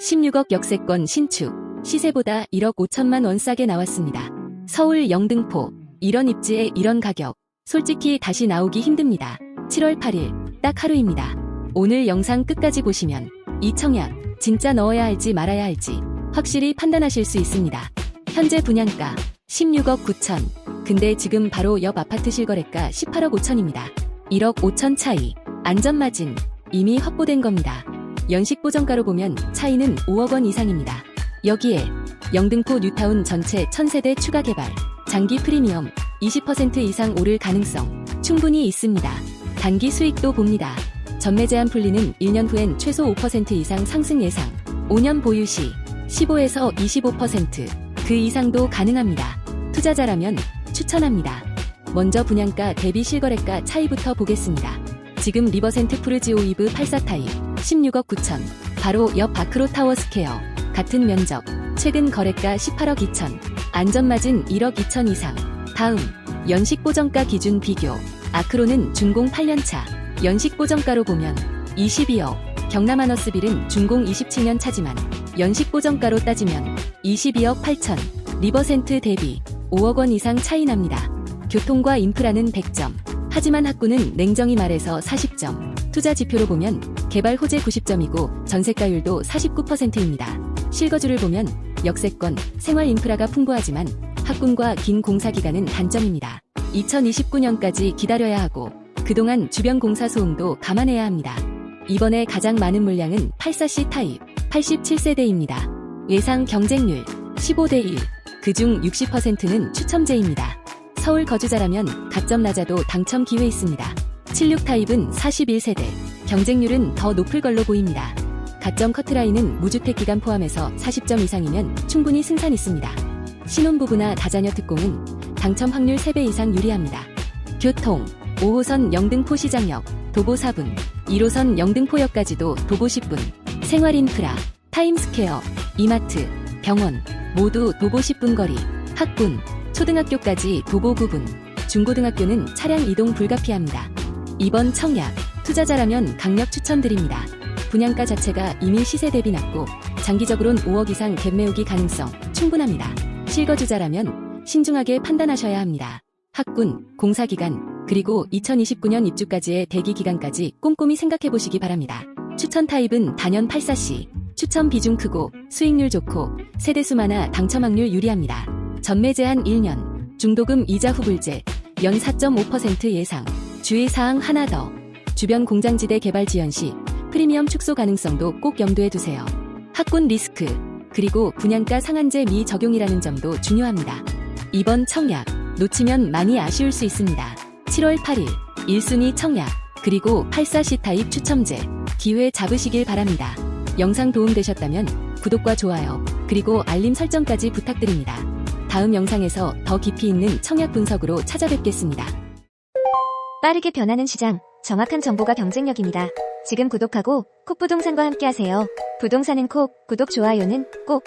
16억 역세권 신축. 시세보다 1억 5천만 원 싸게 나왔습니다. 서울 영등포. 이런 입지에 이런 가격. 솔직히 다시 나오기 힘듭니다. 7월 8일. 딱 하루입니다. 오늘 영상 끝까지 보시면 이 청약 진짜 넣어야 할지 말아야 할지 확실히 판단하실 수 있습니다. 현재 분양가 16억 9천. 근데 지금 바로 옆 아파트 실거래가 18억 5천입니다. 1억 5천 차이. 안전마진 이미 확보된 겁니다. 연식 보정가로 보면 차이는 5억 원 이상입니다. 여기에 영등포 뉴타운 전체 1000세대 추가 개발, 장기 프리미엄 20% 이상 오를 가능성 충분히 있습니다. 단기 수익도 봅니다. 전매 제한 풀리는 1년 후엔 최소 5% 이상 상승 예상, 5년 보유 시 15에서 25%그 이상도 가능합니다. 투자자라면 추천합니다. 먼저 분양가 대비 실거래가 차이부터 보겠습니다. 지금 리버센트 푸르지오 이브 84 타입 16억 9천. 바로 옆 바크로 타워 스퀘어. 같은 면적. 최근 거래가 18억 2천. 안전마진 1억 2천 이상. 다음. 연식 보정가 기준 비교. 아크로는 준공 8년차. 연식 보정가로 보면 22억. 경남 아너스빌은 준공 27년 차지만 연식 보정가로 따지면 22억 8천. 리버센트 대비 5억 원 이상 차이 납니다. 교통과 인프라는 100점. 하지만 학구는 냉정히 말해서 40점 투자 지표로 보면 개발 호재 90점이고 전세가율도 49%입니다. 실거주를 보면 역세권, 생활 인프라가 풍부하지만 학군과 긴 공사 기간은 단점입니다. 2029년까지 기다려야 하고 그동안 주변 공사 소음도 감안해야 합니다. 이번에 가장 많은 물량은 84C 타입 87세대입니다. 예상 경쟁률 15대 1, 그중 60%는 추첨제입니다. 서울 거주자라면 가점 낮아도 당첨 기회 있습니다. 76 타입은 41세대, 경쟁률은 더 높을 걸로 보입니다. 가점 커트라인은 무주택 기간 포함해서 40점 이상이면 충분히 승산 있습니다. 신혼부부나 다자녀 특공은 당첨 확률 3배 이상 유리합니다. 교통 5호선 영등포 시장역 도보 4분 1호선 영등포역까지도 도보 10분 생활 인프라 타임스퀘어 이마트 병원 모두 도보 10분 거리 학군 초등학교까지 도보 9분 중고등학교는 차량 이동 불가피합니다. 이번 청약 투자자라면 강력 추천드립니다. 분양가 자체가 이미 시세 대비 낮고 장기적으로는 5억 이상 갭 메우기 가능성 충분합니다. 실거주자라면 신중하게 판단하셔야 합니다. 학군, 공사기간, 그리고 2029년 입주까지의 대기 기간까지 꼼꼼히 생각해 보시기 바랍니다. 추천 타입은 단연 84C, 추천 비중 크고 수익률 좋고 세대수 많아 당첨 확률 유리합니다. 전매 제한 1년, 중도금 이자 후불제, 연 4.5% 예상, 주의사항 하나 더, 주변 공장지대 개발 지연 시 프리미엄 축소 가능성도 꼭 염두에 두세요. 학군 리스크, 그리고 분양가 상한제 미 적용이라는 점도 중요합니다. 이번 청약, 놓치면 많이 아쉬울 수 있습니다. 7월 8일, 1순위 청약, 그리고 84C 타입 추첨제, 기회 잡으시길 바랍니다. 영상 도움되셨다면 구독과 좋아요, 그리고 알림 설정까지 부탁드립니다. 다음 영상에서 더 깊이 있는 청약 분석으로 찾아뵙겠습니다. 빠르게 변하는 시장, 정확한 정보가 경쟁력입니다. 지금 구독하고 콕 부동산과 함께하세요. 부동산은 콕, 구독, 좋아요는 꼭.